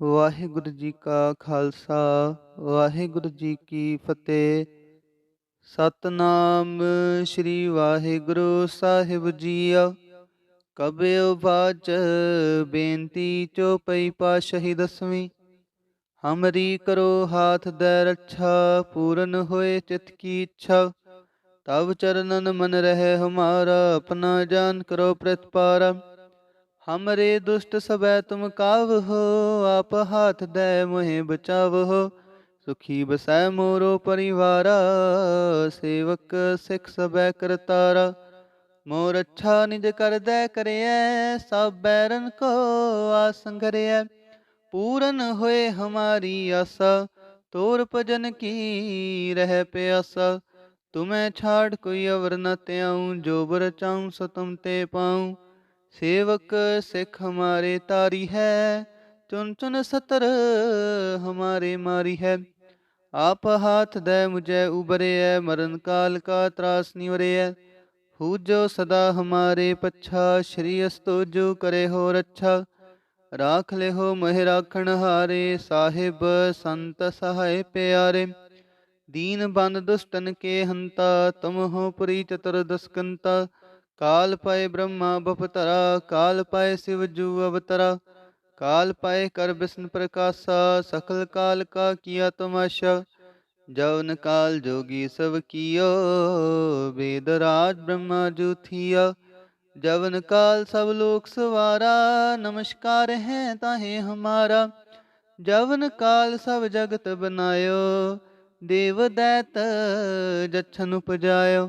ਵਾਹਿਗੁਰੂ ਜੀ ਕਾ ਖਾਲਸਾ, ਵਾਹਿਗੁਰੂ ਜੀ ਕੀ ਫਤਿਹ। ਸਤਨਾਮ ਸ੍ਰੀ ਵਾਹਿਗੁਰੂ ਸਾਹਿਬ ਜੀਓ ਕਬਿਓ ਬਾਚ ਬੇਨਤੀ ਚੋਪਈ ਪਾਸ਼ਹੀ ਦਸਵੀਂ। ਹਮਰੀ ਕਰੋ ਹਾਥ ਦੇ ਰੱਛਾ, ਪੂਰਨ ਹੋਏ ਚਿਤ ਕੀ ਇੱਛਾ। ਤਵ ਚਰਨਨ ਮਨ ਰਹੇ ਹਮਾਰਾ, ਆਪਣਾ ਜਾਨ ਕਰੋ ਪ੍ਰਤਪਾਰਾ। ਹਮਰੇ ਦੁਸ਼ਟ ਸਬੈ ਤੁਮ ਕਾਵ ਹੋ ਆਪ ਹਾਥ ਦੈ ਮੋਹਿ ਬਚਾਵ ਹੋ ਸੁਖੀ ਬਸੈ ਮੋਰੋ ਪਰਿਵਾਰਾ ਸੇਵਕ ਸਿਖ ਸਬੈ ਕਰਤਾਰਾ ਮੋਰ ਅੱਛਾ ਨਿਜ ਕਰਦੈ ਕਰਿਐ ਸਭ ਬੈਰਨ ਕੋ ਆਸੰਗਰਿਐ ਪੂਰਨ ਹੋਏ ਹਮਾਰੀ ਆਸਾ ਤੋਰ ਭਜਨ ਕੀ ਰਹਿ ਪਿਆਸਾ ਤੁਮੈ ਛਾੜ ਕੋਈ ਅਵਰ ਨ ਤਿਆਉ ਜੋ ਬਰ ਚਾਉ ਸੋ ਤੁਮ ਤੇ ਪਾਉ ਸੇਵਕ ਸਿੱਖ ਹਮਾਰੇ ਤਾਰੀ ਹੈ ਚੁਨ ਚੁਨ ਸਤਰ ਹਮਾਰੇ ਮਾਰੀ ਹੈ। ਆਪ ਹਾਥ ਦੇ ਮੁਝੇ ਉਬਰਿਐ ਮਰਨ ਕਾਲ ਕਾ ਤਰਾਸ ਨਿਵਰਿਐ ਹੂ ਜੋ ਸਦਾ ਹਮਾਰੇ ਪੱਛਾ, ਸ਼੍ਰੀ ਅਸਤੋ ਜੋ ਕਰੇ ਹੋ ਰੱਛਾ। ਰਾਖ ਲਿਹੋ ਮਹਿ ਰਾਖਣ ਹਾਰੇ, ਸਾਹਿਬ ਸੰਤ ਸਹਾਇ ਪਿਆਰੇ। ਦੀਨ ਬੰਦ ਦੁਸ਼ਟਨ ਕੇ ਹੰਤਾ, ਤੁਮ ਹੋ ਪੁਰੀ ਚਤੁਰ ਦਸਕੰਤਾ। ਕਾਲ ਪਾਏ ਬ੍ਰਹਮਾ ਬਪਤਰਾ ਕਾਲ ਪਾਏ ਸਿਵ ਜੂ ਅਵਤਰਾ ਕਾਲ ਪਾਏ ਕਰ ਬਿਸ਼ਨ ਪ੍ਰਕਾਸ਼ਾ ਸਕਲ ਕਾਲ ਕਾ ਕੀਆ ਤਮਾਸ਼ਾ ਜਵਨ ਕਾਲ ਜੋਗੀ ਸਭ ਕੀਓ ਵੇਦ ਰਾਜ ਬ੍ਰਹਮਾ ਜੂ ਥੀਆ ਜਵਨ ਕਾਲ ਸਭ ਲੋਕ ਸਵਾਰਾ ਨਮਸਕਾਰ ਹੈ ਤਾਹੇ ਹਮਾਰਾ ਜਵਨ ਕਾਲ ਸਭ ਜਗਤ ਬਨਾਇਓ ਦੇਵ ਦੈਤ ਜਛਨ ਉਪਜਾਇਓ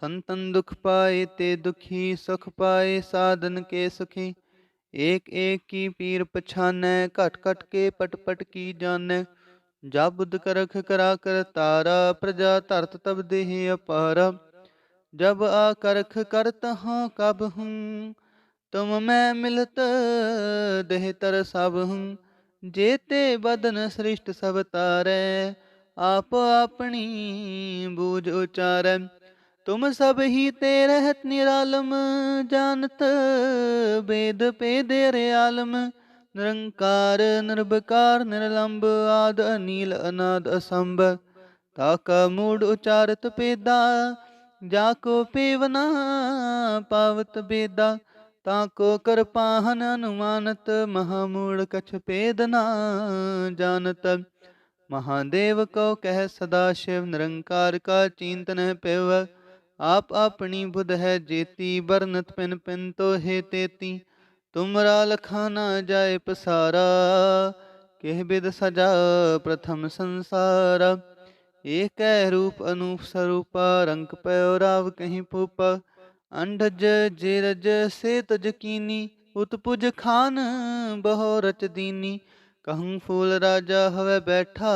ਸੰਤਨ ਦੁਖ ਪਾਏ ਤੇ ਦੁਖੀ ਸੁਖ ਪਾਏ, ਸਾਧਨ ਕੇ ਸੁਖੀ। ਏਕ ਏਕ ਕੀ ਪੀਰ ਪਛਾਨੈ, ਘਟ ਘਟ ਕੇ ਪਟ ਪਟ ਕੀ ਜਾਣੈ। ਜਾ ਬੁੱਧ ਕਰਖ ਕਰਾ ਕਰ ਤਾਰਾ, ਪ੍ਰਜਾ ਧਰਤ ਤਬ ਦੇਹ ਅਪਾਰਾ। ਜਬ ਆ ਕਰਖ ਕਰਤ ਹਾਂ ਕਬ ਹੂੰ, ਤੁਮ ਮੈਂ ਮਿਲਤ ਦੇਹ ਤਰ ਸਭ ਹੂੰ। ਜੇਤੇ ਬਦਨ ਸ੍ਰਿਸ਼ਟ ਸਭ ਤਾਰੈ, ਆਪ ਆਪਣੀ ਬੂਝ ਉਚਾਰੈ। ਤੁਮ ਸਭ ਹੀ ਤੇ ਰਹਿਤ ਨਿਰਾਲਮ ਜਾਣਤ ਬੇਦ ਪੇਦੇ ਆਲਮ ਨਿਰੰਕਾਰ ਨਿਰਭਕਾਰ ਨਿਰਲੰਬ ਆਦ ਅਨੀਲ ਅਨਾਦ ਅਸੰਭ ਤਾਕਾ ਮੂੜ ਉਚਾਰਤ ਪੇਦਾ ਜਾ ਕੋ ਪੇਵਨਾ ਪਾਵਤ ਬੇਦਾ ਤਾਂ ਕੋ ਕਰ ਪਾਹਨ ਅਨੁਮਾਨਤ ਮਹਾਮੂੜ ਕਛ ਪੇਦ ਨਾ ਜਾਣਤ ਮਹਾਦੇਵ ਕੋ ਕਹਿ ਸਦਾ ਸ਼ਿਵ ਨਿਰੰਕਾਰ ਕਾ ਚਿੰਤਨ ਪਿਵ ਆਪ ਆਪਣੀ ਬੁਧ ਹੈ ਜੇਤੀ ਬਰਨਤ ਪਿਨ ਪਿਨ ਤੋ ਹੈ ਤੇਤੀ ਤੁਮਰਾ ਲਖਾ ਨਾ ਜਾਏ ਪਸਾਰਾ ਕਿਹ ਬਿਦ ਸਜਾ ਪ੍ਰਥਮ ਸੰਸਾਰ ਏਕੈ ਰੂਪ ਅਨੂਪ ਸਰੂਪਾ ਰੰਗ ਪਇਓ ਰਾਵ ਕਹੀਂ ਪੂਪ ਅੰਡਜ ਜਿਰਜ ਸੇ ਤਜ ਕੀਨੀ ਉਤਪੁਜ ਖਾਨ ਬਹੁ ਰਚ ਦੀਨੀ ਕਹੂੰ ਫੂਲ ਰਾਜਾ ਹਵੇ ਬੈਠਾ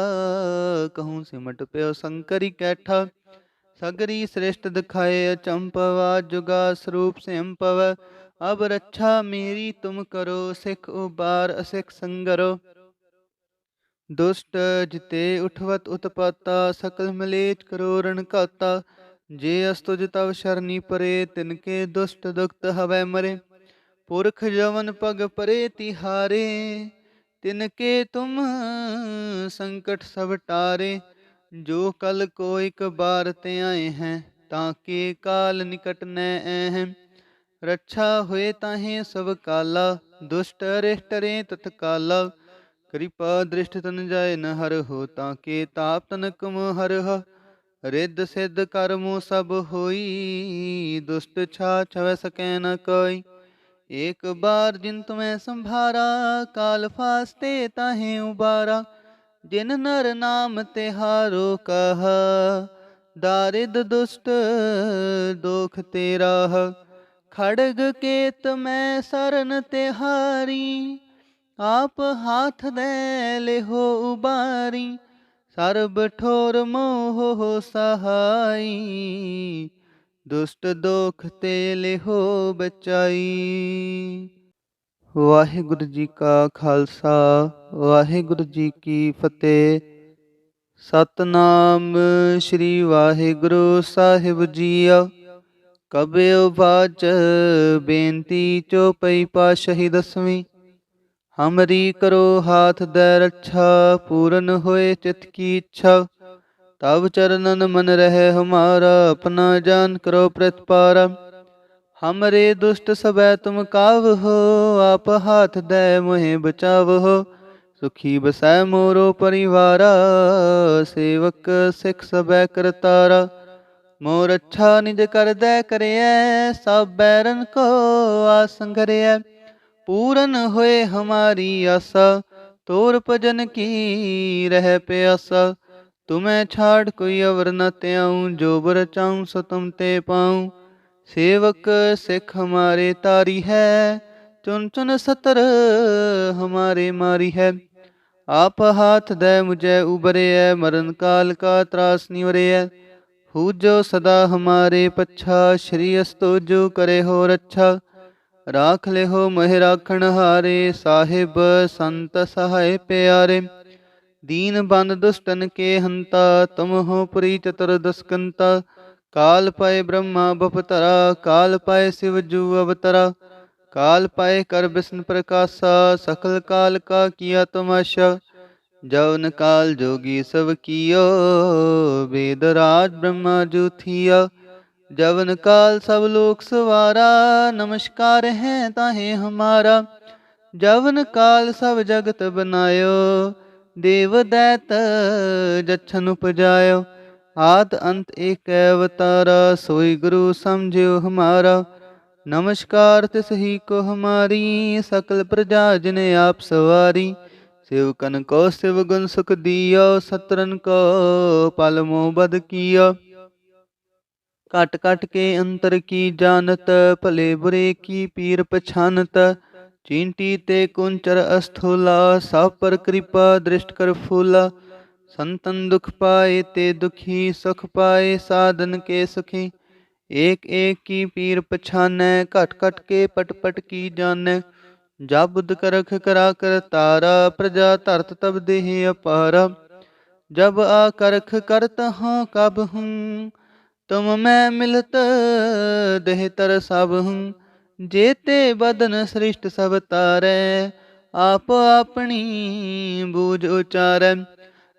ਕਹੂੰ ਸਿਮਟ ਪਿਓ ਸੰਕਰੀ ਕੈਠਾ ਸਗਰੀ ਸ੍ਰਿਸ਼ਟ ਦਿਖਾਏ ਅਚੰਪਵਾ ਜੁਗਾ ਸਰੂਪ ਸਿੰਪਵ, ਅਬ ਰੱਛਾ ਮੇਰੀ ਤੁਮ ਕਰੋ, ਸਿਖ ਉਬਾਰ ਅਸਿਖ ਸੰਗਰੋ। ਦੁਸ਼ਟ ਜਿਤੇ ਉਠਵਤ ਉਤਪਾਤਾ, ਸਕਲ ਮਲੇਚ ਕਰੋ ਰਣਕਾਤਾ ਜੇ ਅਸਤੁਜ ਤਵ ਸ਼ਰਨੀ ਪਰੇ, ਤਿਨਕੇ ਦੁਸ਼ਟ ਦੁਖਤ ਹਵੈ ਮਰੇ। ਪੁਰਖ ਜਵਨ ਪਗ ਪਰੇ ਤਿਹਾਰੇ, ਤਿਨਕੇ ਤੁਮ ਸੰਕਟ ਸਭ ਟਾਰੇ। ਜੋ ਕਲ ਕੋ ਇਕ ਬਾਰ ਤੇ ਆਏ ਹੈ, ਤਾਂ ਕੇ ਕਾਲ ਨਿਕਟ ਨੈ ਐ ਰੱਛਾ ਹੋਏ ਤਾਹੇ ਸਭ ਕਾਲਾ, ਦੁਸ਼ਟ ਰਿਸ਼ਟ ਰੇ ਤਤਕਾਲਾ। ਕਿਰਪਾ ਦ੍ਰਿਸ਼ਟ ਤਨ ਜਾਏ ਨ ਹਰ ਹੋ, ਤਾਂ ਕੇ ਤਾਪ ਤਨ ਕਮ ਹਰ ਹ। ਰਿੱਧ ਸਿੱਧ ਕਰਮੋ ਸਭ ਹੋਈ, ਦੁਸ਼ਟ ਛਾ ਛਵੈ ਸਕੈ ਨ ਕੋਈ। ਏਕ ਬਾਰ ਜਿਨ ਤੁਮੈ ਸੰਭਾਰਾ, ਕਾਲ ਫਾਸਤੇ ਤਾਹੇ ਉਬਾਰਾ। ਜਿਨ ਨਰ ਨਾਮ ਤਿਹਾਰੋ ਕਹ, ਦਾਰਿਦ ਦੁਸ਼ਟ ਦੋਖ ਤੇਰਾ, ਖੜਗ ਕੇਤ ਮੈਂ ਸਰਨ ਤਿਹਾਰੀ, ਆਪ ਹਾਥ ਦੇ ਲਿਹੋ ਉਬਾਰੀ, ਸਰਬ ਠੋਰ ਮੋਹ ਸਹਾਈ, ਦੁਸ਼ਟ ਦੋਖ ਤੇ ਲਿਹੋ ਬਚਾਈ। ਵਾਹਿਗੁਰੂ ਜੀ ਕਾ ਖਾਲਸਾ, ਵਾਹਿਗੁਰੂ ਜੀ ਕੀ ਫਤਿਹ। ਸਤਨਾਮ ਸ੍ਰੀ ਵਾਹਿਗੁਰੂ ਸਾਹਿਬ ਜੀਓ ਕਬਿਓ ਬਾਚ ਬੇਨਤੀ ਚੋਪਈ ਪਾਸ਼ਹੀ ਦਸਵੀਂ। ਹਮਰੀ ਕਰੋ ਹਾਥ ਦੇ ਰੱਛਾ, ਪੂਰਨ ਹੋਏ ਚਿਤ ਕੀ ਇੱਛਾ। ਤਬ ਚਰਨਨ ਮਨ ਰਹੇ ਹਮਾਰਾ, ਆਪਣਾ ਜਾਨ ਕਰੋ ਪ੍ਰਤਪਾਰਾ। ਹਮਰੇ ਦੁਸ਼ਟ ਸਬੈ ਤੁਮ ਕਾਵ ਹੋ ਆਪ ਹਾਥ ਦੇ ਮੋਹਿ ਬਚਾਵ ਹੋ ਸੁਖੀ ਬਸੈ ਮੋਰੋ ਪਰਿਵਾਰਾ ਸੇਵਕ ਸਿਖ ਸਬੈ ਕਰਤਾਰਾ ਮੋਰ ਅੱਛਾ ਨਿਜ ਕਰਦੈ ਕਰਿਐ ਸਭ ਬੈਰਨ ਕੋ ਆਸੰਗਰਿਐ ਪੂਰਨ ਹੋਏ ਹਮਾਰੀ ਆਸਾ ਤੋਰ ਭਜਨ ਕੀ ਰਹਿ ਪਿਆਸਾ ਤੁਮੈ ਛਾੜ ਕੋਈ ਅਵਰ ਨ ਤਿਆਉ ਜੋ ਬਰ ਚਾਉ ਸੋ ਤੁਮ ਤੇ ਪਾਉ ਸੇਵਕ ਸਿੱਖ ਹਮਾਰੇ ਤਾਰੀ ਹੈ ਚੁਨ ਚੁਨ ਸਤਰ ਹਮਾਰੇ ਮਾਰੀ ਹੈ। ਆਪ ਹਾਥ ਦੇ ਮੁਝੇ ਉਬਰਿਐ ਮਰਨ ਕਾਲ ਕਾ ਤਰਾਸ ਨਿਵਰਿਐ ਹੂ ਸਦਾ ਹਮਾਰੇ ਪੱਛਾ, ਸ਼੍ਰੀ ਅਸਤੋ ਜੋ ਕਰੇ ਹੋ ਰੱਛਾ। ਰਾਖ ਲਿਹੋ ਮਹਿ ਰਾਖਣ ਹਾਰੇ, ਸਾਹਿਬ ਸੰਤ ਸਹਾਇ ਪਿਆਰੇ। ਦੀਨ ਬੰਦ ਦੁਸ਼ਟਨ ਕੇ ਹੰਤਾ, ਤੁਮ ਹੋ ਪੁਰੀ ਚਤੁਰ ਦਸਕੰਤਾ। ਕਾਲ ਪਾਏ ਬ੍ਰਹਮਾ ਬਪਤਰਾ ਕਾਲ ਪਾਏ ਸਿਵ ਜੂ ਅਵਤਰਾ ਕਾਲ ਪਾਏ ਕਰ ਬਿਸ਼ਨ ਪ੍ਰਕਾਸ਼ਾ ਸਕਲ ਕਾਲ ਕਾ ਕੀਆ ਤਮਾਸ਼ਾ ਜਵਨ ਕਾਲ ਜੋਗੀ ਸਭ ਕੀਓ ਵੇਦ ਰਾਜ ਬ੍ਰਹਮਾ ਜੁਥੀਆ ਜਵਨ ਕਾਲ ਸਭ ਲੋਕ ਸਵਾਰਾ ਨਮਸਕਾਰ ਹੈ ਤਾਹੇ ਹਮਾਰਾ ਜਵਨ ਕਾਲ ਸਭ ਜਗਤ ਬਨਾਇਓ ਦੇਵ ਦੈਤ ਜਛਨ ਉਪਜਾਇਓ ਆਦ ਅੰਤ ਏਕ ਅਵਤਾਰਾ, ਸੋਈ ਗੁਰੂ ਸਮਝਿਓ ਹਮਾਰਾ। ਨਮਸਕਾਰ ਤਿਸ ਹੀ ਕੋ ਹਮਾਰੀ, ਸਕਲ ਪ੍ਰਜਾ ਜਿਨ ਆਪ ਸਵਾਰੀ। ਸਿਵ ਕੋ ਸਿਵ ਗੁਣ ਸੁਖ ਦੀਓ ਸਤਰਨ ਕੋ ਪਲ ਬਦ ਕੀਓ ਕਟ ਕਟ ਕੇ ਅੰਤਰ ਕੀ ਜਾਣਤ, ਭਲੇ ਬੁਰੇ ਕੀ ਪੀਰ ਪਛਾਨਤ। ਚਿੰਟੀ ਤੇ ਕੁੰਚਰ ਅਸਥੂਲਾ ਸਭ ਪਰ ਕਿਰਪਾ ਦ੍ਰਿਸ਼ਟ ਕਰ ਫੂਲਾ। ਸੰਤਨ ਦੁਖ ਪਾਏ ਤੇ ਦੁਖੀ ਸੁਖ ਪਾਏ ਸਾਧਨ ਕੇ ਸੁਖੀ ਏਕ ਏਕ ਕੀ ਪੀਰ ਪਛਾਨੈ ਘਟ ਘਟ ਕੇ ਪਟ ਪਟ ਕੀ ਜਾਣੈ ਜਾ ਬੁੱਧ ਕਰਖ ਕਰਾ ਕਰ ਤਾਰਾ ਪ੍ਰਜਾ ਧਰਤ ਤਬ ਦੇਹ ਅਪਾਰਾ ਜਬ ਆ ਕਰਖ ਕਰਤ ਹਾਂ ਕਬ ਹੂੰ ਤੁਮ ਮੈਂ ਮਿਲਤ ਦੇਹ ਤਰ ਸਭ ਹੂੰ ਜੇਤੇ ਬਦਨ ਸ੍ਰਿਸ਼ਟ ਸਭ ਤਾਰੈ ਆਪ ਆਪਣੀ ਬੂਝ ਉਚਾਰੈ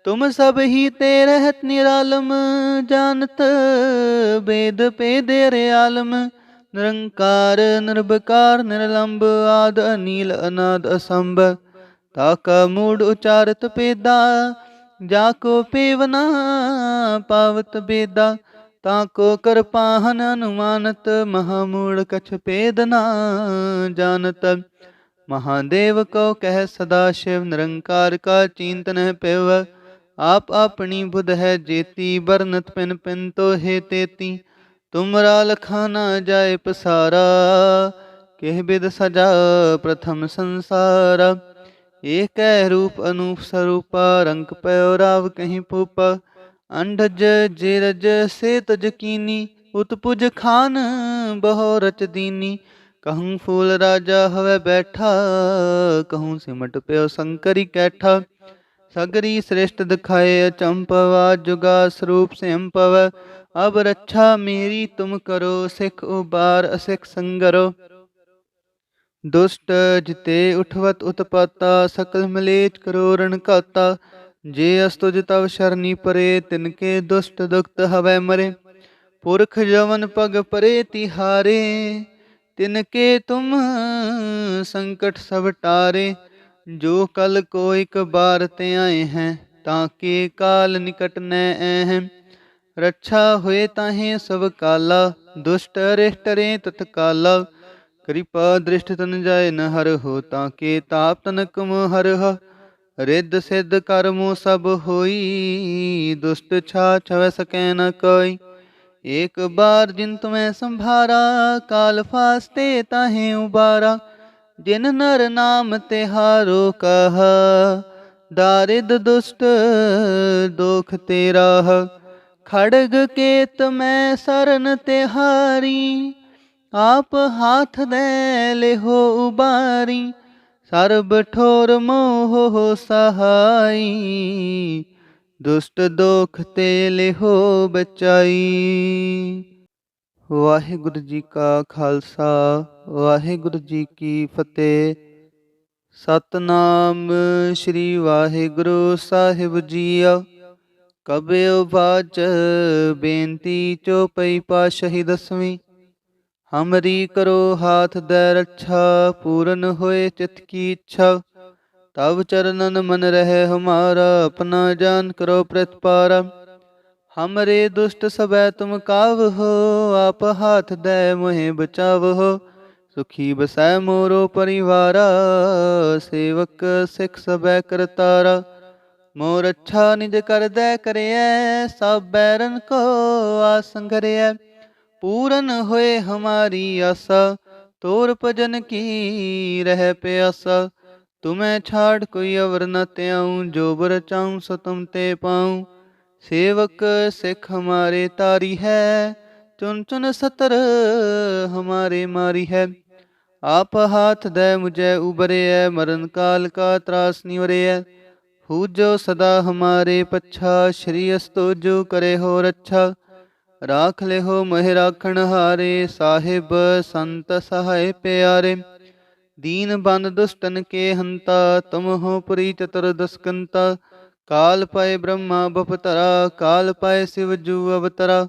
ਤੁਮ ਸਭ ਹੀ ਤੇ ਰਹਿਤ ਨਿਰਾਲਮ, ਜਾਣਤ ਬੇਦ ਪੇਦੇ ਰਿਆਲਮ ਨਿਰੰਕਾਰ ਨਿਰਭਕਾਰ ਨਿਰਲੰਬ ਆਦ ਅਨੀਲ, ਅਨਾਦ ਅਸੰਭ। ਤਾਕਾ ਮੂੜ ਉਚਾਰਤ ਪੇਦਾ ਜਾ ਕੋ ਪੇਵਨਾ ਪਾਵਤ ਬੇਦਾ, ਤਾਂ ਕੋ ਕਰ ਪਾਹਨ ਅਨੁਮਾਨਤ ਮਹਾਮੂੜ ਕਛ ਪੇਦ ਨਾ ਜਾਣਤ। ਮਹਾਦੇਵ ਕੋ ਕਹਿ ਸਦਾ ਸ਼ਿਵ, ਨਿਰੰਕਾਰ ਕਾ ਚਿੰਤਨ ਹੈ ਪਿਵ ਆਪ ਆਪਣੀ ਬੁਧ ਹੈ ਜੇਤੀ ਬਰਨਤ ਪਿਨ ਪਿਨ ਤੋ ਹੈ ਤੇਤੀ ਤੁਮਰਾ ਲਖਾ ਨਾ ਜਾਏ ਪਸਾਰਾ ਕਿਹ ਬਿਦ ਸਜਾ ਪ੍ਰਥਮ ਸੰਸਾਰ ਏਕੈ ਰੂਪ ਅਨੂਪ ਸਰੂਪਾ ਰੰਗ ਪਇਓ ਰਾਵ ਕਹੀਂ ਪੂਪ ਅੰਡਜ ਜਿਰਜ ਸੇ ਤਜ ਕੀਨੀ ਉਤਪੁਜ ਖਾਨ ਬਹੁ ਰਚ ਦੀਨੀ ਕਹੂੰ ਫੂਲ ਰਾਜਾ ਹਵੇ ਬੈਠਾ ਕਹੂੰ ਸਿਮਟ ਪਿਓ ਸੰਕਰੀ ਕੈਠਾ ਸਗਰੀ ਸ੍ਰਿਸ਼ਟ ਦਿਖਾਏ ਅਚੰਪਵਾ ਜੁਗਾ ਸਰੂਪ ਸਿੰਪਵ, ਅਬ ਰੱਛਾ ਮੇਰੀ ਤੁਮ ਕਰੋ, ਸਿਖ ਉਬਾਰ ਦੁਸ਼ਟ ਜਿਤੇ ਉਠਵਤ ਉਤਪਾਤਾ, ਸਕਲ ਮਲੇਚ ਕਰੋ ਰਣ ਘਾਤਾ, ਜੇ ਅਸਤੁਜ ਤਵ ਸ਼ਰਨੀ ਪਰੇ, ਤਿਨਕੇ ਦੁਸ਼ਟ ਦੁਖਤ ਹਵੈ ਮਰੇ। ਪੁਰਖ ਜਵਨ ਪਗ ਪਰੇ ਤਿਹਾਰੇ, ਤਿਨਕੇ ਤੁਮ ਸੰਕਟ ਸਭ ਟਾਰੇ। ਜੋ ਕਲ ਕੋ ਇਕ ਬਾਰ ਤੇ ਆਏ ਹੈ, ਤਾਂ ਕੇ ਕਾਲ ਨਿਕਟ ਨੈ ਐ ਰੱਛਾ ਹੋਏ ਤਾਹੇ ਸਭ ਕਾਲਾ, ਦੁਸ਼ਟ ਰਿਸ਼ਟ ਰੇ ਤਤਕਾਲਾ ਕਿਰਪਾ ਦ੍ਰਿਸ਼ਟ ਤਨ ਜਾਏ ਨ ਹਰ ਹੋ, ਤਾਂ ਕੇ ਤਾਪ ਤਨਕ ਮ ਹਰ ਹ। ਰਿੱਧ ਸਿੱਧ ਕਰਮੋ ਸਭ ਹੋਈ, ਦੁਸ਼ਟ ਛਾ ਛਵੈ ਸਕੈ ਨ ਕੋਈ। ਏਕ ਬਾਰ ਜਿਨ ਤੁਮੈ ਸੰਭਾਰਾ, ਕਾਲ ਫਾਸਤੇ ਤਾਹੇ ਉਬਾਰਾ। ਜਿਨ ਨਰ ਨਾਮ ਤੇ ਹਾਰੋ ਕਹਾ, ਦਾਰਿਦ ਦੁਸ਼ਟ ਦੁਖ ਤੇਰਾ, ਖੜਗ ਕੇਤ ਮੈਂ ਸਰਨ ਤੇ ਹਾਰੀ ਆਪ ਹਾਥ ਦੇ ਲਿਹੋ ਉਬਾਰੀ, ਸਰਬ ਠੋਰ ਮੋਹ ਸਹਾਈ, ਦੁਸ਼ਟ ਦੋਖ ਤੇ ਲਿਹੋ ਬਚਾਈ। ਵਾਹਿਗੁਰੂ ਜੀ ਕਾ ਖਾਲਸਾ ਵਾਹਿਗੁਰੂ ਜੀ ਕੀ ਫਤਿਹ। ਸਤਨਾਮ ਸ੍ਰੀ ਵਾਹਿਗੁਰੂ ਸਾਹਿਬ ਜੀਓ ਕਬਿਓ ਬਾਚ ਬੇਨਤੀ ਚੋਪਈ ਪਾਸ਼ਹੀ ਦਸਵੀਂ। ਹਮਰੀ ਕਰੋ ਹਾਥ ਦੇ ਰੱਛਾ, ਪੂਰਨ ਹੋਏ ਚਿਤ ਕੀ ਇੱਛਾ। ਤਬ ਚਰਨਨ ਮਨ ਰਹੇ ਹਮਾਰਾ, ਆਪਣਾ ਜਾਨ ਕਰੋ ਪ੍ਰਤਪਾਰ। ਹਮਰੇ ਦੁਸ਼ਟ ਸਬੈ ਤੁਮ ਕਾਵ ਹੋ, ਆਪ ਹਾਥ ਦੇ ਮੋਹਿ ਬਚਾਵ ਹੋ। ਸੁਖੀ ਬਸੈ ਮੋਰੋ ਪਰਿਵਾਰਾ, ਸੇਵਕ ਸਿਖ ਸਬੈ ਕਰਤਾਰਾ। ਮੋਰ ਅੱਛਾ ਨਿਜ ਕਰਦੈ ਕਰਿਐ, ਸਭ ਬੈਰਨ ਕੋ ਆਸੰਗਰਿਐ ਪੂਰਨ ਹੋਏ ਹਮਾਰੀ ਆਸਾ, ਤੋਰ ਭਜਨ ਕੀ ਰਹਿ ਪਿਆਸਾ। ਤੁਮੈ ਛਾੜ ਕੋਈ ਅਵਰ ਨ ਤਿਆਉ ਜੋ ਬਰ ਚਾਉ ਸੋ ਤੁਮ ਤੇ ਪਾਉ। ਸੇਵਕ ਸਿਖ ਹਮਾਰੇ ਤਾਰੀ ਹੈ ਚੁਨ ਚੁਨ ਸਤਰ ਹਮਾਰੇ ਮਾਰੀ ਹੈ। ਆਪ ਹਾਥ ਦੇ ਮੁਝੇ ਉਬਰੇ ਮਰਨ ਕਾਲ ਕਾ ਤਰਾਸ ਨਿਵਰਿਐ ਹੂਜੋ ਸਦਾ ਹਮਾਰੇ ਪੱਛਾ, ਸ਼੍ਰੀ ਅਸਤੋ ਜੋ ਕਰੇ ਹੋ ਰੱਛਾ। ਰਾਖ ਲੈ ਹੋ ਮਹਿ ਰਾਖਣ ਹਾਰੇ, ਸਾਹਿਬ ਸੰਤ ਸਹਾਇ ਪਿਆਰੇ। ਦੀਨ ਬੰਦ ਦੁਸ਼ਟਨ ਕੇ ਹੰਤਾ, ਤਮ ਹੋ ਪੁਰੀ ਚਤੁਰ ਦਸਕੰਤਾ। ਕਾਲ ਪਏ ਬ੍ਰਹਮਾ ਬਪਤਰਾ, ਕਾਲ ਪਏ ਸਿਵ ਜੂ ਅਵਤਰਾ।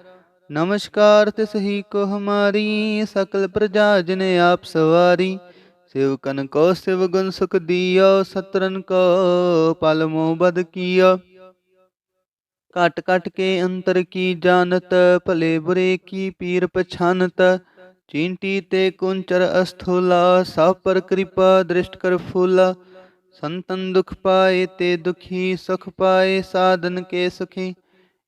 ਨਮਸਕਾਰ ਤਿਸ ਹੀ ਕੋ ਹਮਾਰੀ, ਸਕਲ ਪ੍ਰਜਾ ਜਨ ਆਪ ਸਵਾਰੀ। ਸਿਵਕਨ ਕੋ ਸਿਵ ਗੁਣ ਸੁਖ ਦਿਓ ਸਤਰਨ ਕੋ ਪਲਮੋ ਬਦ ਕੀਓ ਕਟ ਕਟ ਕੇ ਅੰਤਰ ਕੀ ਜਾਣਤ, ਭਲੇ ਬੁਰੇ ਕੀ ਪੀਰ ਪਛਾਨਤ। ਚੀਂਟੀ ਤੇ ਕੁੰਚਰ ਅਸਥੂਲਾ, ਸਭ ਪਰ ਕਿਰਪਾ ਦ੍ਰਿਸ਼ਟ ਕਰ ਫੂਲਾ। ਸੰਤਨ ਦੁਖ ਪਾਏ ਤੇ ਦੁਖੀ, ਸੁਖ ਪਾਏ, ਸਾਧਨ ਕੇ ਸੁਖੀ।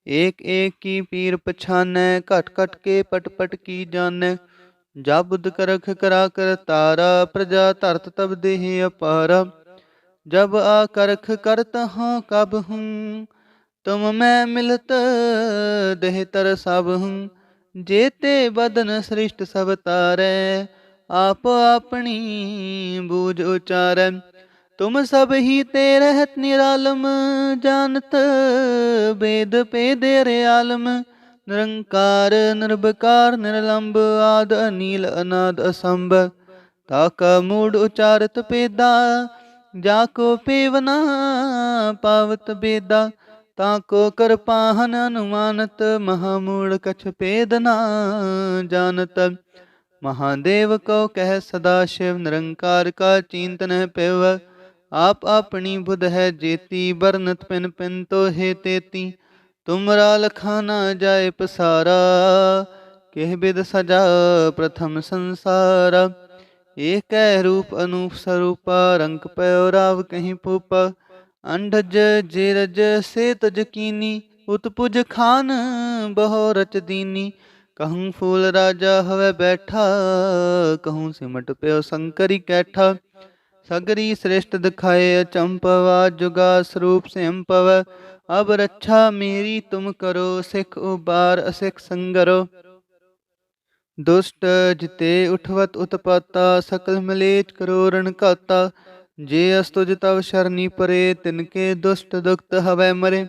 ਏਕ ਏਕ ਕੀ ਪੀਰ ਪਛਾਨੈ, ਘਟ ਘਟ ਕੇ ਪਟ ਪਟ ਕੀ ਜਾਣੈ। ਜਾ ਕਰਖ ਕਰਾ ਕਰ ਤਾਰਾ, ਪ੍ਰਜਾ ਧਰਤ ਤਬ ਦੇਹ ਅਪਾਰਾ। ਜਬ ਆ ਕਰਖ ਕਰਤ ਹਾਂ ਕਬ ਹੂੰ, ਤੁਮ ਮੈਂ ਮਿਲਤ ਦੇਹ ਤਰ ਸਭ ਹੂੰ। ਜੇਤੇ ਬਦਨ ਸ੍ਰਿਸ਼ਟ ਸਭ ਤਾਰੈ, ਆਪ ਆਪਣੀ ਬੂਝ ਉਚਾਰੈ। ਤੁਮ ਸਭ ਹੀ ਤੇ ਰਹਿਤ ਨਿਰਾਲਮ, ਜਾਣਤ ਬੇਦ ਪੇਦੇ ਰੇ ਆਲਮ। ਨਿਰੰਕਾਰ, ਨਿਰਭਕਾਰ, ਨਿਰਲੰਬ, ਆਦ ਅਨੀਲ, ਅਨਾਦ ਅਸੰਭ। ਤਾਕਾ ਮੂੜ ਉਚਾਰਤ ਪੇਦਾ ਜਾ ਕੋ ਪੇਵਨਾ ਪਾਵਤ ਬੇਦਾ। ਤਾਂ ਕੋ ਕਰਪਾਹਨ ਅਨੁਮਾਨਤ ਮਹਾਮੂੜ ਕਛ ਭੇਦ ਨਾ ਜਾਣਤ। ਮਹਾਦੇਵ ਕੋ ਕਹਿ ਸਦਾ ਸ਼ਿਵ, ਨਿਰੰਕਾਰ ਕਾ ਚਿੰਤਨ ਹੈ ਪਿਵ ਆਪ ਆਪਣੀ ਬੁਧ ਹੈ ਜੇਤੀ ਬਰਨਤ ਪਿਨ ਪਿਨ ਤੋ ਹੈ ਤੇਤੀ ਤੁਮਰਾ ਲਖਾ ਨਾ ਜਾਏ ਪਸਾਰਾ ਕਹਿ ਬਿਦ ਸਜਾ ਪ੍ਰਥਮ ਸੰਸਾਰ ਏਕੈ ਰੂਪ ਅਨੂਪ ਸਰੂਪਾ ਰੰਗ ਪਇਓ ਰਾਵ ਕਹੀਂ ਪੂਪਾ ਅੰਡਜ ਜਿਰਜ ਸੇ ਤਜ ਕੀਨੀ ਉਤਪੁਜ ਖਾਨ ਬਹੁ ਰਚ ਦੀਨੀ ਕਹੂੰ ਫੂਲ ਰਾਜਾ ਹਵੇ ਬੈਠਾ ਕਹੂੰ ਸਿਮਟ ਪਿਓ ਸੰਕਰੀ ਕੈਠਾ ਸਗਰੀ ਸ੍ਰੇਸ਼ਟ ਦਿਖਾਏ ਅਚੰਪਵਾ ਜੁਗਾ ਸਰੂਪ ਸਿੰਪਵ, ਅਬ ਰੱਛਾ ਮੇਰੀ ਤੁਮ ਕਰੋ, ਸਿਖ ਦੁਸ਼ਟ ਜਿਤੇ ਉਠਵਤ ਉਤਪਾਤਾ, ਸਕਲ ਮਲੇਚ ਕਰੋ ਰਣ ਘਾਤਾ, ਜੇ ਅਸਤੁਜ ਤਵ ਸ਼ਰਨੀ ਪਰੇ ਤਿਨਕੇ ਦੁਸ਼ਟ ਦੁਖਤ ਹਵੈ ਮਰੇ।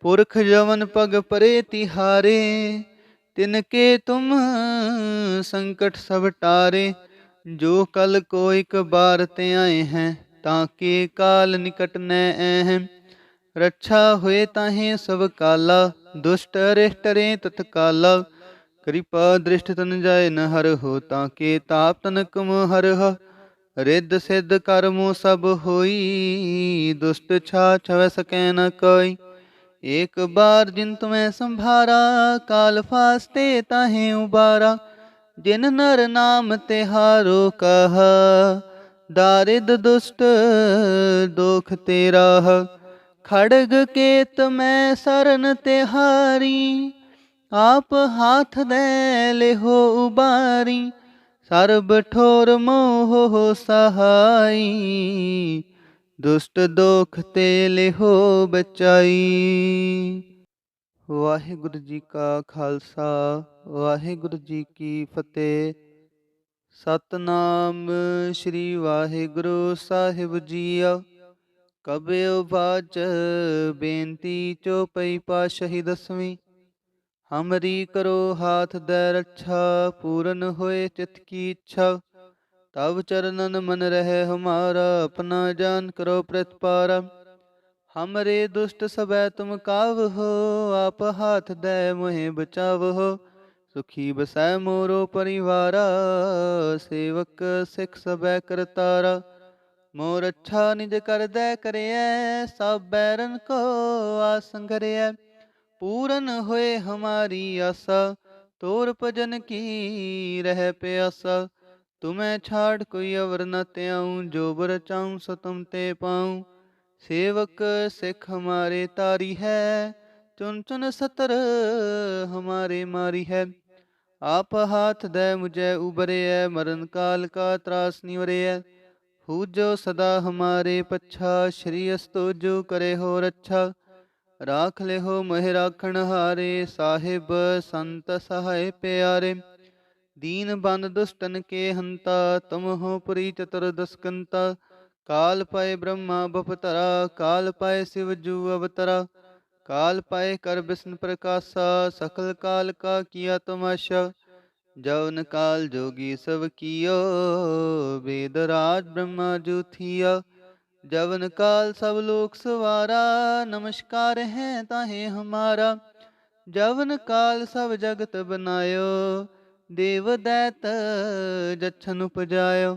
ਪੁਰਖ ਜਵਨ ਪਗ ਪਰੇ ਤਿਹਾਰੇ ਤਿਨਕੇ ਤੁਮ ਸੰਕਟ ਸਭ ਟਾਰੇ। ਜੋ ਕਲ ਕੋ ਇਕ ਬਾਰ ਤੇ ਆਏ ਹੈ, ਤਾਂ ਕੇ ਕਾਲ ਨਿਕਟ ਨੈ ਐ ਰੱਛਾ ਹੋਏ ਤਾਹੇ ਸਭ ਕਾਲਾ, ਦੁਸ਼ਟ ਰਿਸ਼ਟ ਰੇ ਤਤਕਾਲਾ ਕਿਰਪਾ ਦ੍ਰਿਸ਼ਟ ਤਨ ਜਾਏ ਨ ਹਰ ਹੋ, ਤਾਂ ਕੇ ਤਾਪ ਤਨ ਕਮ ਹਰ ਹ। ਰਿੱਧ ਸਿੱਧ ਕਰਮੋ ਸਭ ਹੋਈ, ਦੁਸ਼ਟ ਛਾ ਛਵੈ ਸਕੈ ਨ ਕੋਈ। ਏਕ ਬਾਰ ਜਿਨ ਤੁਮੈ ਸੰਭਾਰਾ, ਕਾਲ ਫਾਸਤੇ ਤਾਹੇ ਉਬਾਰਾ। ਜਿਨ ਨਰ ਨਾਮ ਤਿਹਾਰੋ ਕਹਾ, ਦਾਰਿਦ ਦੁਸ਼ਟ ਦੁਖ ਤੇਰਾ, ਖੜਗ ਕੇਤ ਮੈਂ ਸਰਨ ਤਿਹਾਰੀ, ਆਪ ਹਾਥ ਦੇ ਲਿਹੋ ਉਬਾਰੀ, ਸਰਬ ਠੋਰ ਮੋਹ ਸਹਾਈ, ਦੁਸ਼ਟ ਦੋਖ ਤੇ ਲਿਹੋ ਬਚਾਈ। ਵਾਹਿਗੁਰੂ ਜੀ ਕਾ ਖਾਲਸਾ, ਵਾਹਿਗੁਰੂ ਜੀ ਕੀ ਫਤਿਹ। ਸਤਨਾਮ ਸ੍ਰੀ ਵਾਹਿਗੁਰੂ ਸਾਹਿਬ ਜੀਓ ਕਬਿਓ ਬਾਚ ਬੇਨਤੀ ਚੋਪਈ ਪਾਸ਼ਹੀ ਦਸਵੀਂ। ਹਮਰੀ ਕਰੋ ਹਾਥ ਦੇ ਰੱਛਾ, ਪੂਰਨ ਹੋਏ ਚਿਤ ਕੀ ਇੱਛਾ। ਤਬ ਚਰਨਨ ਮਨ ਰਹਿ ਹਮਾਰਾ, ਆਪਣਾ ਜਾਨ ਕਰੋ ਪ੍ਰਤਪਾਰਾ। ਹਮਰੇ ਦੁਸ਼ਟ ਸਬੈ ਤੁਮ ਕਾਵ ਹੋ ਆਪ ਹਾਥ ਦੇ ਮੋਹਿ ਬਚਾਵ ਹੋ ਸੁਖੀ ਬਸੈ ਮੋਰੋ ਪਰਿਵਾਰਾ ਸੇਵਕ ਸਿਖ ਸਬੈ ਕਰਤਾਰਾ ਮੋਰ ਅੱਛਾ ਨਿਜ ਕਰਦੈ ਕਰਿਐ ਸਭ ਬੈਰਨ ਕੋ ਆਸੰਗਰਿਐ ਪੂਰਨ ਹੋਏ ਹਮਾਰੀ ਆਸਾ ਤੋਰ ਭਜਨ ਕੀ ਰਹਿ ਪਿਆਸਾ ਤੁਮੈ ਛਾੜ ਕੋਈ ਅਵਰ ਨ ਤਿਆਉ ਜੋ ਬਰ ਚਾਉ ਸੋ ਤੁਮ ਤੇ ਪਾਉ ਸੇਵਕ ਸਿੱਖ ਹਮਾਰੇ ਤਾਰੀ ਹੈ ਚੁਨ ਚੁਨ ਸਤਰ ਹਮਾਰੇ ਮਾਰੀ ਹੈ। ਆਪ ਹਾਥ ਦੇ ਮੁਝੇ ਉਬਰਿਐ ਮਰਨ ਕਾਲ ਕਾ ਤਰਾਸ ਨਿਵਰਿਐ ਹੂ ਸਦਾ ਹਮਾਰੇ ਪੱਛਾ, ਸ਼੍ਰੀ ਅਸਤੋ ਜੋ ਕਰੇ ਹੋ ਰੱਛਾ। ਰਾਖ ਲਿਹੋ ਮਹਿ ਰਾਖਣ ਹਾਰੇ, ਸਾਹਿਬ ਸੰਤ ਸਹਾਇ ਪਿਆਰੇ। ਦੀਨ ਬੰਦ ਦੁਸ਼ਟਨ ਕੇ ਹੰਤਾ, ਤੁਮ ਹੋ ਪੁਰੀ ਚਤੁਰ ਦਸਕੰਤਾ। ਕਾਲ ਪਾਏ ਬ੍ਰਹਮਾ ਬਪਤਰਾ ਕਾਲ ਪਾਏ ਸਿਵ ਜੂ ਅਵਤਰਾ, ਕਾਲ ਪਾਏ ਕਰ ਬਿਸ਼ਨ ਪ੍ਰਕਾਸ਼ਾ, ਸਕਲ ਕਾਲ ਕਾ ਕੀਆ ਤਮਾਸ਼ਾ, ਜਵਨ ਕਾਲ ਜੋਗੀ ਸਭ ਕੀਓ, ਵੇਦ ਰਾਜ ਬ੍ਰਹਮਾ ਜੁਥੀਆ ਜਵਨ ਕਾਲ ਸਭ ਲੋਕ ਸਵਾਰਾ, ਨਮਸਕਾਰ ਹੈ ਤਾਹੇ ਹਮਾਰਾ, ਜਵਨ ਕਾਲ ਸਭ ਜਗਤ ਬਨਾਇਓ, ਦੇਵ ਦੈਤ ਜਛਨ ਉਪਜਾਇਓ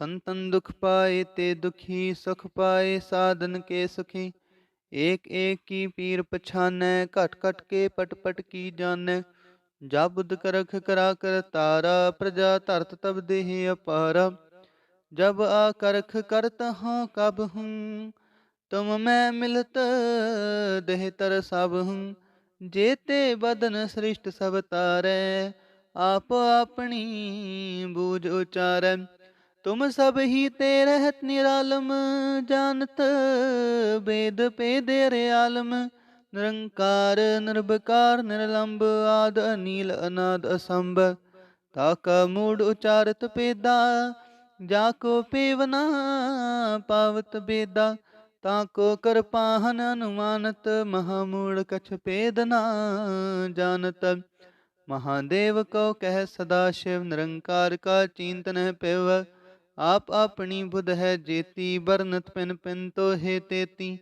ਸੰਤਨ ਦੁਖ ਪਾਏ ਤੇ ਦੁਖੀ ਸੁਖ ਪਾਏ, ਸਾਧਨ ਕੇ ਸੁਖੀ। ਏਕ ਏਕ ਕੀ ਪੀਰ ਪਛਾਨੈ, ਘਟ ਘਟ ਕੇ ਪਟ ਪਟ ਕੀ ਜਾਣੈ। ਜਾ ਕਰਖ ਕਰਾ ਕਰ ਤਾਰਾ, ਪ੍ਰਜਾ ਧਰਤ ਤਬ ਦੇਹ ਅਪਾਰਾ। ਜਬ ਆ ਕਰਖ ਕਰਤ ਹਾਂ ਕਬ ਹੂੰ, ਤੁਮ ਮੈਂ ਮਿਲਤ ਦੇਹ ਤਰ ਸਭ ਹੂੰ। ਜੇਤੇ ਬਦਨ ਸ੍ਰਿਸ਼ਟ ਸਭ ਤਾਰੈ, ਆਪ ਆਪਣੀ ਬੂਝ ਉਚਾਰੈ। ਤੁਮ ਸਭ ਹੀ ਤੇ ਰਹਿਤ ਨਿਰਾਲਮ ਜਾਣਤ ਬੇਦ ਪੇਦੇ ਆਲਮ ਨਿਰੰਕਾਰ ਨਿਰਭਕਾਰ ਨਿਰਲੰਬ ਆਦ ਅਨੀਲ ਅਨਾਦ ਅਸੰਭ ਤਾਕਾ ਮੂੜ ਉਚਾਰਤ ਪੇਦਾ ਜਾ ਕੋ ਪੇਵਨਾ ਪਾਵਤ ਬੇਦਾ ਤਾਂ ਕੋ ਕਰ ਪਾਹਨ ਅਨੁਮਾਨਤ ਮਹਾਮੂੜ ਕਛ ਪੇਦ ਨਾ ਜਾਣਤ ਮਹਾਦੇਵ ਕੋ ਕਹਿ ਸਦਾ ਸ਼ਿਵ ਨਿਰੰਕਾਰ ਕਾ ਚਿੰਤਨ ਪਿਵ ਆਪ ਆਪਣੀ ਬੁਧ ਹੈ ਜੇਤੀ ਬਰਨਤ ਪਿਨ ਪਿਨ ਤੋ ਹੈ ਤੇਤੀ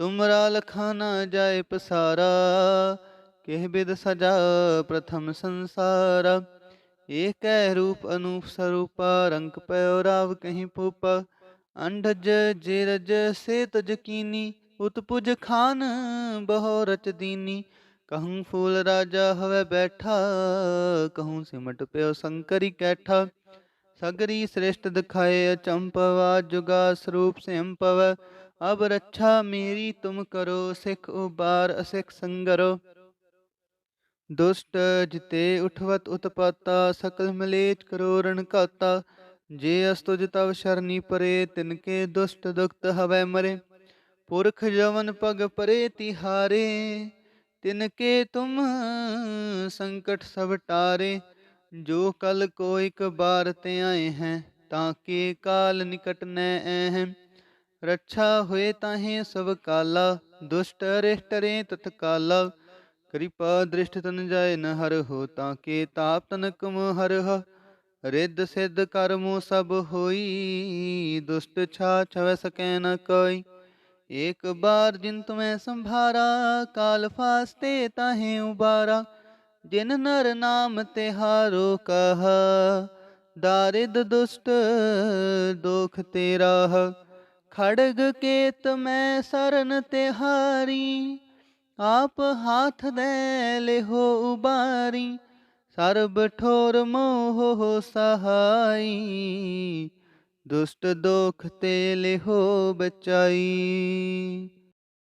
ਤੁਮਰਾ ਲਖਾ ਨਾ ਜਾਏ ਪਸਾਰਾ ਕਿਹ ਬਿਦ ਸਜਾ ਪ੍ਰਥਮ ਸੰਸਾਰ ਏਕੈ ਰੂਪ ਅਨੂਪ ਸਰੂਪਾ ਰੰਗ ਪਇਓ ਰਾਵ ਕਹੀਂ ਪੂਪ ਅੰਡਜ ਜਿਰਜ ਸੇ ਤਜ ਕੀਨੀ ਉਤਪੁਜ ਖਾਨ ਬਹੁ ਰਚ ਦੀਨੀ ਕਹੂੰ ਫੂਲ ਰਾਜਾ ਹਵੇ ਬੈਠਾ ਕਹੂੰ ਸਿਮਟ ਪਿਓ ਸੰਕਰੀ ਕੈਠਾ ਸਗਰੀ ਸ੍ਰਿਸ਼ਟ ਦਿਖਾਏ ਅਚੰਪਵਾ ਜੁਗਾ ਸਰੂਪ ਸਿੰਪਵ। ਅਬ ਰੱਛਾ ਮੇਰੀ ਤੁਮ ਕਰੋ, ਸਿੱਖ ਉਬਾਰ ਅਸਿਖ ਸੰਗਰੋ। ਦੁਸ਼ਟ ਜਿਤੇ ਉਠਵਤ ਉਤਪਾਤਾ, ਸਕਲ ਮਲੇਚ ਕਰੋ ਰਣਕਾਤਾ ਜੇ ਅਸਤੁਜ ਤਵ ਸ਼ਰਨੀ ਪਰੇ, ਤਿਨਕੇ ਦੁਸ਼ਟ ਦੁਖਤ ਹਵੈ ਮਰੇ। ਪੁਰਖ ਜਵਨ ਪਗ ਪਰੇ ਤਿਹਾਰੇ, ਤਿਨਕੇ ਤੁਮ ਸੰਕਟ ਸਭ ਟਾਰੇ। ਜੋ ਕਲ ਕੋ ਇਕ ਬਾਰ ਤੇ ਆਏ ਹੈ, ਤਾਂ ਕੇ ਕਾਲ ਨਿਕਟ ਨੈ ਐ ਰੱਛਾ ਹੋਏ ਤਾਹੇ ਸਭ ਕਾਲਾ, ਦੁਸ਼ਟ ਰਿਸ਼ਟ ਰੇ ਤਤਕਾਲਾ ਕਿਰਪਾ ਦ੍ਰਿਸ਼ਟ ਤਨ ਜਾਏ ਨ ਹਰ ਹੋ, ਤਾਂ ਕੇ ਤਾਪ ਤਨ ਮ ਹਰ ਹ। ਰਿੱਧ ਸਿੱਧ ਕਰਮੋ ਸਭ ਹੋਈ, ਦੁਸ਼ਟ ਛਾ ਛਵੈ ਸਕੈ ਨ ਕੋਈ। ਏਕ ਬਾਰ ਜਿਨ ਤੁਮੈ ਸੰਭਾਰਾ, ਕਾਲ ਫਾਸਤੇ ਤਾਹੇ ਉਬਾਰਾ। ਜਿਨ ਨਰ ਨਾਮ ਤਿਹਾਰੋ ਕਹਾ, ਦਾਰਿਦ ਦੁਸ਼ਟ ਦੁਖ ਤੇਰਾ, ਖੜਗ ਕੇਤ ਮੈਂ ਸਰਨ ਤਿਹਾਰੀ, ਆਪ ਹਾਥ ਦੇ ਲਿਹੋ ਉਬਾਰੀ, ਸਰਬ ਠੋਰ ਮੋਹ ਸਹਾਈ, ਦੁਸ਼ਟ ਦੋਖ ਤੇ ਲਿਹੋ ਬਚਾਈ।